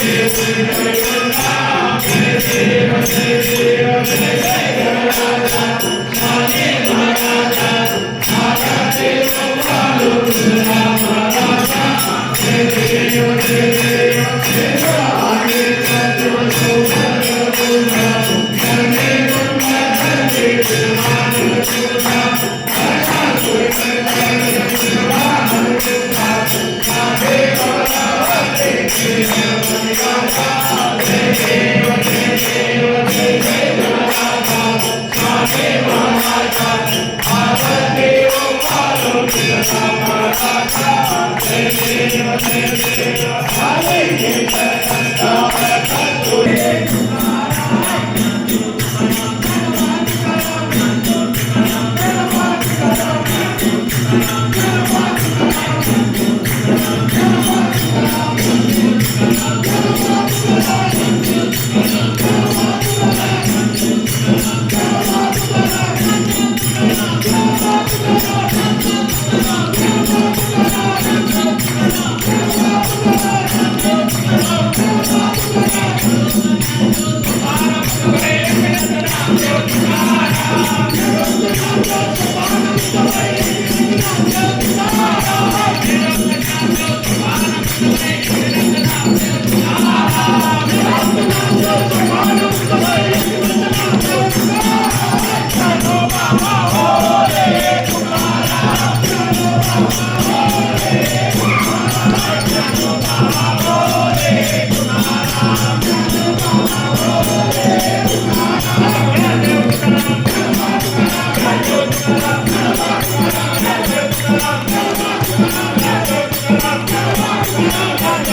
Jesus. Yeah.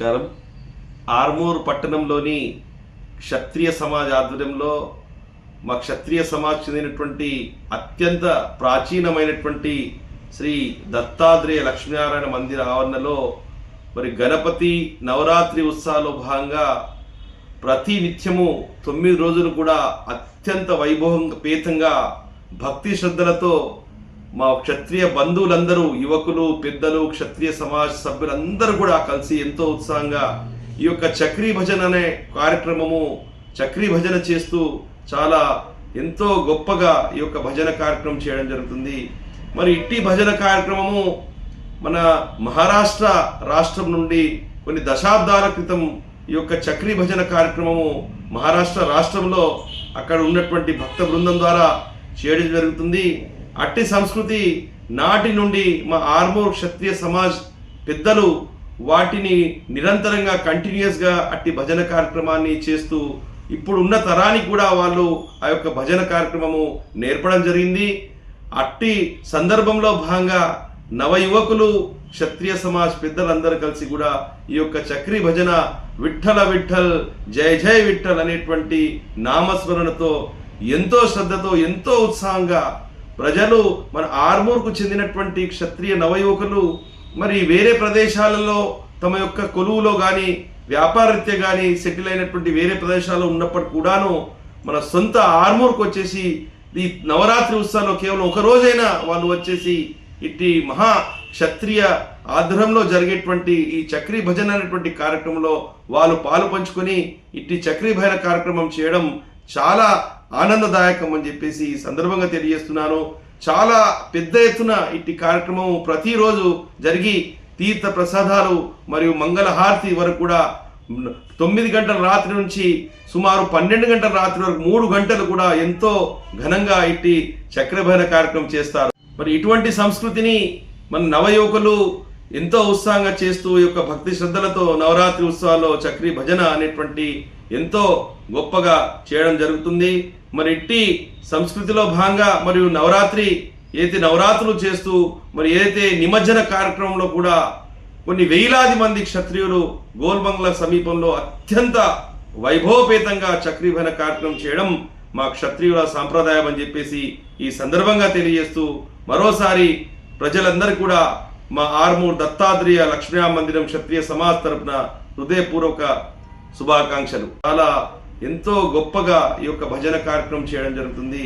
నమస్కారం. ఆర్మూర్ పట్టణంలోని క్షత్రియ సమాజ్ ఆధ్వర్యంలో మా క్షత్రియ సమాజ్ చెందినటువంటి అత్యంత ప్రాచీనమైనటువంటి శ్రీ దత్తాత్రేయ లక్ష్మీనారాయణ మందిర ఆవరణలో మరి గణపతి నవరాత్రి ఉత్సవాల్లో భాగంగా ప్రతి నిత్యము తొమ్మిది రోజులు కూడా అత్యంత వైభవంగా పేతంగా భక్తి శ్రద్ధలతో మా క్షత్రియ బంధువులందరూ యువకులు పెద్దలు క్షత్రియ సమాజ సభ్యులందరూ కూడా కలిసి ఎంతో ఉత్సాహంగా ఈ యొక్క చక్రీ భజన అనే కార్యక్రమము చక్రీ భజన చేస్తూ చాలా ఎంతో గొప్పగా ఈ యొక్క భజన కార్యక్రమం చేయడం జరుగుతుంది. మరి ఇట్టి భజన కార్యక్రమము మన మహారాష్ట్ర రాష్ట్రం నుండి కొన్ని దశాబ్దాల క్రితం ఈ యొక్క చక్రీ భజన కార్యక్రమము మహారాష్ట్ర రాష్ట్రంలో అక్కడ ఉన్నటువంటి భక్త బృందం ద్వారా చేయడం జరుగుతుంది. అట్టి సంస్కృతి నాటి నుండి మా ఆర్మూర్ క్షత్రియ సమాజ్ పెద్దలు వాటిని నిరంతరంగా కంటిన్యూస్గా అట్టి భజన కార్యక్రమాన్ని చేస్తూ ఇప్పుడు ఉన్న తరానికి కూడా వాళ్ళు ఆ యొక్క భజన కార్యక్రమము నేర్పడం జరిగింది. అట్టి సందర్భంలో భాగంగా నవ యువకులు క్షత్రియ సమాజ్ పెద్దలందరూ కలిసి కూడా ఈ యొక్క చక్రీ భజన విఠల విఠల్ జయ జయ విఠల్ అనేటువంటి నామస్మరణతో ఎంతో శ్రద్ధతో ఎంతో ఉత్సాహంగా ప్రజలు మన ఆర్మూర్కు చెందినటువంటి క్షత్రియ నవయువకులు మరి వేరే ప్రదేశాలలో తమ యొక్క కొలువులో కానీ వ్యాపారరీత్యా కానీ సెటిల్ అయినటువంటి వేరే ప్రదేశాల్లో ఉన్నప్పటికి కూడాను మన సొంత ఆర్మూర్కు వచ్చేసి ఈ నవరాత్రి ఉత్సవంలో కేవలం ఒక రోజైనా వాళ్ళు వచ్చేసి ఇట్టి మహా క్షత్రియ ఆధ్వర్యంలో జరిగేటువంటి ఈ చక్రీ భజన అనేటువంటి కార్యక్రమంలో వాళ్ళు పాలు పంచుకొని ఇట్టి చక్రీ భైర కార్యక్రమం చేయడం చాలా ఆనందదాయకం అని చెప్పేసి ఈ సందర్భంగా తెలియజేస్తున్నాను. చాలా పెద్ద ఎత్తున ఇట్టి కార్యక్రమం ప్రతిరోజు జరిగి తీర్థ ప్రసాదాలు మరియు మంగళహారతి వరకు కూడా తొమ్మిది గంటల రాత్రి నుంచి సుమారు పన్నెండు గంటల రాత్రి వరకు మూడు గంటలు కూడా ఎంతో ఘనంగా ఇట్టి చక్రభజన కార్యక్రమం చేస్తారు. మరి ఇటువంటి సంస్కృతిని మన నవయువకులు ఎంతో ఉత్సాహంగా చేస్తూ ఈ యొక్క భక్తి శ్రద్ధలతో నవరాత్రి ఉత్సవాల్లో చక్రీ భజన అనేటువంటి ఎంతో గొప్పగా చేయడం జరుగుతుంది. మరి ఇట్టి సంస్కృతిలో భాగంగా మరియు నవరాత్రి ఏదైతే నవరాత్రులు చేస్తూ మరి ఏదైతే నిమజ్జన కార్యక్రమంలో కూడా కొన్ని వేలాది మంది క్షత్రియులు గోల్బంగ్లా సమీపంలో అత్యంత వైభవపేతంగా చక్రీభన కార్యక్రమం చేయడం మా క్షత్రియుల సాంప్రదాయం అని చెప్పేసి ఈ సందర్భంగా తెలియజేస్తూ మరోసారి ప్రజలందరూ కూడా మా ఆర్మూర్ దత్తాత్రేయ లక్ష్మీ మందిరం క్షత్రియ సమాజ్ తరపున హృదయపూర్వక శుభాకాంక్షలు. చాలా ఎంతో గొప్పగా ఈ యొక్క భజన కార్యక్రమం చేయడం జరుగుతుంది.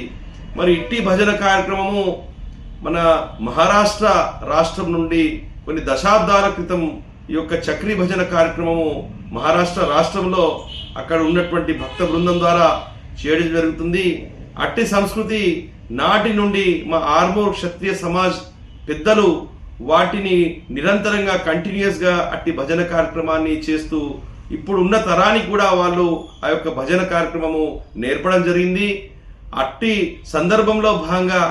మరి ఇట్టి భజన కార్యక్రమము మన మహారాష్ట్ర రాష్ట్రం నుండి కొన్ని దశాబ్దాల క్రితం ఈ యొక్క చక్రీ భజన కార్యక్రమము మహారాష్ట్ర రాష్ట్రంలో అక్కడ ఉన్నటువంటి భక్త బృందం ద్వారా చేయడం జరుగుతుంది. అట్టి సంస్కృతి నాటి నుండి మా ఆర్మూర్ క్షత్రియ సమాజ్ పెద్దలు వాటిని నిరంతరంగా కంటిన్యూస్గా అట్టి భజన కార్యక్రమాన్ని చేస్తూ ఇప్పుడు ఉన్న తరానికి కూడా వాళ్ళు ఆ యొక్క భజన కార్యక్రమము నేర్పడం జరిగింది. అట్టి సందర్భంలో భాగంగా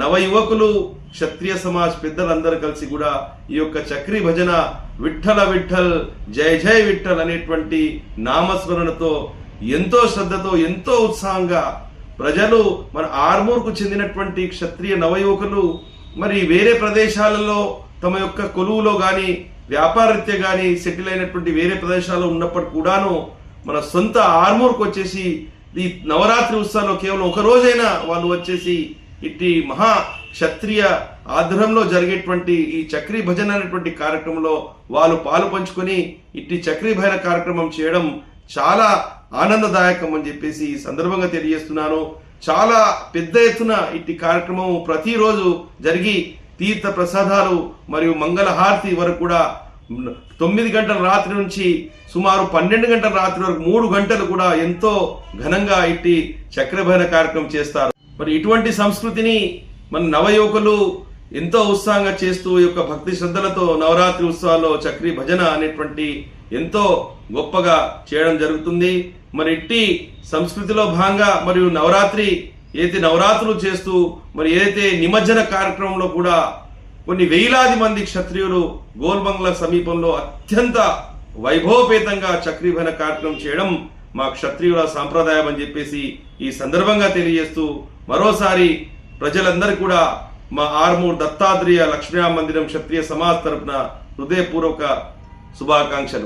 నవ యువకులు క్షత్రియ సమాజ్ పెద్దలందరూ కలిసి కూడా ఈ యొక్క చక్రి భజన విఠల విఠల్ జయ జయ విఠల్ అనేటువంటి నామస్మరణతో ఎంతో శ్రద్ధతో ఎంతో ఉత్సాహంగా ప్రజలు మన ఆర్మూర్కు చెందినటువంటి క్షత్రియ నవయువకులు మరి వేరే ప్రదేశాలలో తమ యొక్క కొలువులో కానీ వ్యాపారరీత్యా కానీ సెటిల్ అయినటువంటి వేరే ప్రదేశాల్లో ఉన్నప్పటికి కూడాను మన సొంత ఆర్మూర్కి వచ్చేసి ఈ నవరాత్రి ఉత్సవంలో కేవలం ఒక రోజైనా వాళ్ళు వచ్చేసి ఇట్టి మహా క్షత్రియ ఆధ్వర్యంలో జరిగేటువంటి ఈ చక్రీ భజన అనేటువంటి కార్యక్రమంలో వాళ్ళు పాలు పంచుకొని ఇట్టి చక్రీ భజన కార్యక్రమం చేయడం చాలా ఆనందదాయకం అని చెప్పేసి ఈ సందర్భంగా తెలియజేస్తున్నాను. చాలా పెద్ద ఎత్తున ఇట్టి కార్యక్రమం ప్రతిరోజు జరిగి తీర్థ ప్రసాదాలు మరియు మంగళహారతి వరకు కూడా తొమ్మిది గంటల రాత్రి నుంచి సుమారు పన్నెండు గంటల రాత్రి వరకు మూడు గంటలు కూడా ఎంతో ఘనంగా ఇట్టి చక్రభరణ కార్యక్రమం చేస్తారు. మరి ఇటువంటి సంస్కృతిని మన నవయువకులు ఎంతో ఉత్సాహంగా చేస్తూ ఈ యొక్క భక్తి శ్రద్ధలతో నవరాత్రి ఉత్సవాల్లో చక్రీ భజన అనేటువంటి ఎంతో గొప్పగా చేయడం జరుగుతుంది. మరి ఇట్టి సంస్కృతిలో భాగంగా మరియు నవరాత్రి ఏదైతే నవరాత్రులు చేస్తూ మరి ఏదైతే నిమజ్జన కార్యక్రమంలో కూడా కొన్ని వేలాది మంది క్షత్రియులు గోల్బంగ్లా సమీపంలో అత్యంత వైభవపేతంగా చక్రీభన కార్యక్రమం చేయడం మా క్షత్రియుల సాంప్రదాయం అని చెప్పేసి ఈ సందర్భంగా తెలియజేస్తూ మరోసారి ప్రజలందరూ కూడా మా ఆర్మూర్ దత్తాత్రేయ లక్ష్మీ మందిరం క్షత్రియ సమాజ్ తరపున హృదయపూర్వక శుభాకాంక్షలు.